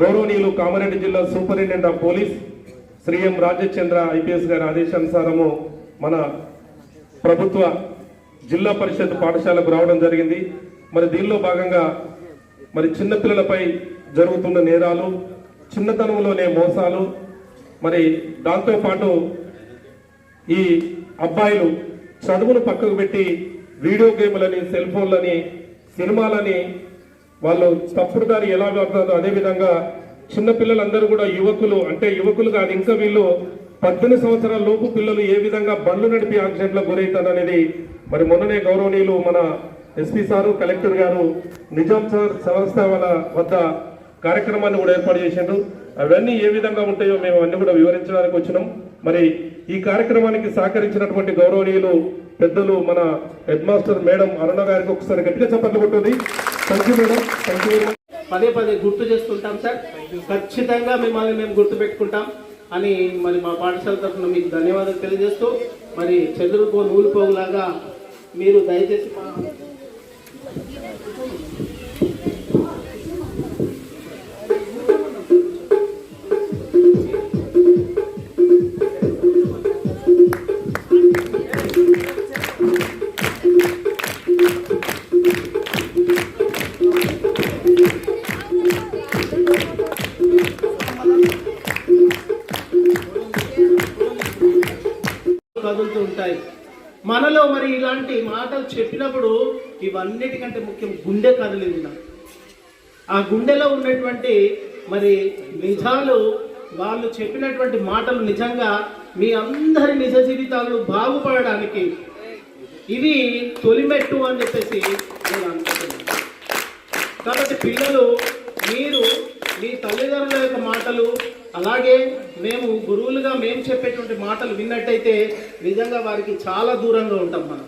గౌరవనీయులు కామారెడ్డి జిల్లా superintendent of police Shri M Rajachandra IPS గారి ఆదేశానుసారము మన ప్రభుత్వ జిల్లా పరిషత్ పాఠశాలకు రావడం జరిగింది. మరి దీనిలో భాగంగా మరి చిన్నపిల్లలపై జరుగుతున్న నేరాలు చిన్నతనంలోనే మోసాలు మరి దాంతోపాటు ఈ అబ్బాయిలు చదువును పక్కకు పెట్టి వీడియో గేమ్లని సెల్ ఫోన్లని సినిమాలని వాళ్ళు తప్పుడు దారి ఎలా వెళ్తారో అదేవిధంగా చిన్నపిల్లలందరూ కూడా యువకులు అంటే యువకులు కాదు ఇంకా వీళ్ళు పద్దెనిమిది సంవత్సరాల లోపు పిల్లలు ఏ విధంగా బండ్లు నడిపి యాక్సిడెంట్లకు గురవుతారు అనేది మరి మొన్ననే గౌరవనీయులు మన ఎస్పీ సారు కలెక్టర్ గారు నిజాం సార్ సంస్థ వాళ్ళ వద్ద కార్యక్రమాన్ని కూడా ఏర్పాటు చేసిండ్రు. అవన్నీ ఏ విధంగా ఉంటాయో మేము అన్ని కూడా వివరించడానికి వచ్చినాం. మరి ఈ కార్యక్రమానికి సహకరించినటువంటి గౌరవనీయులు పెద్దలు మన హెడ్ మాస్టర్ మేడం అరుణ గారికి ఒకసారి గట్టిగా చప్పట్లు కొట్టుంది thank you madam thank you పదే పదే గుర్తు చేస్తుంటాం సార్ ఖచ్చితంగా మిమ్మల్ని మేము గుర్తు పెట్టుకుంటాం అని మరి మా పాఠశాల తరఫున మీకు ధన్యవాదాలు తెలియజేస్తూ మరి చెదురుకో నూలుపోగులాగా మీరు దయచేసి కదులుతూ ఉంటాయి. మనలో మరి ఇలాంటి మాటలు చెప్పినప్పుడు ఇవన్నిటికంటే ముఖ్యం గుండె కదిలి ఉండాలి. ఆ గుండెలో ఉన్నటువంటి మరి నిజాలు వాళ్ళు చెప్పినటువంటి మాటలు నిజంగా మీ అందరి నిజ జీవితాలు బాగుపడడానికి ఇవి తొలిమెట్టు అని చెప్పేసి నేను అనుకుంటున్నాను. కాబట్టి పిల్లలు మీరు మీ తల్లిదండ్రుల యొక్క మాటలు అలాగే మేము గురువులుగా మేము చెప్పేటువంటి మాటలు విన్నట్టయితే నిజంగా వారికి చాలా దూరంగా ఉంటాం మనం.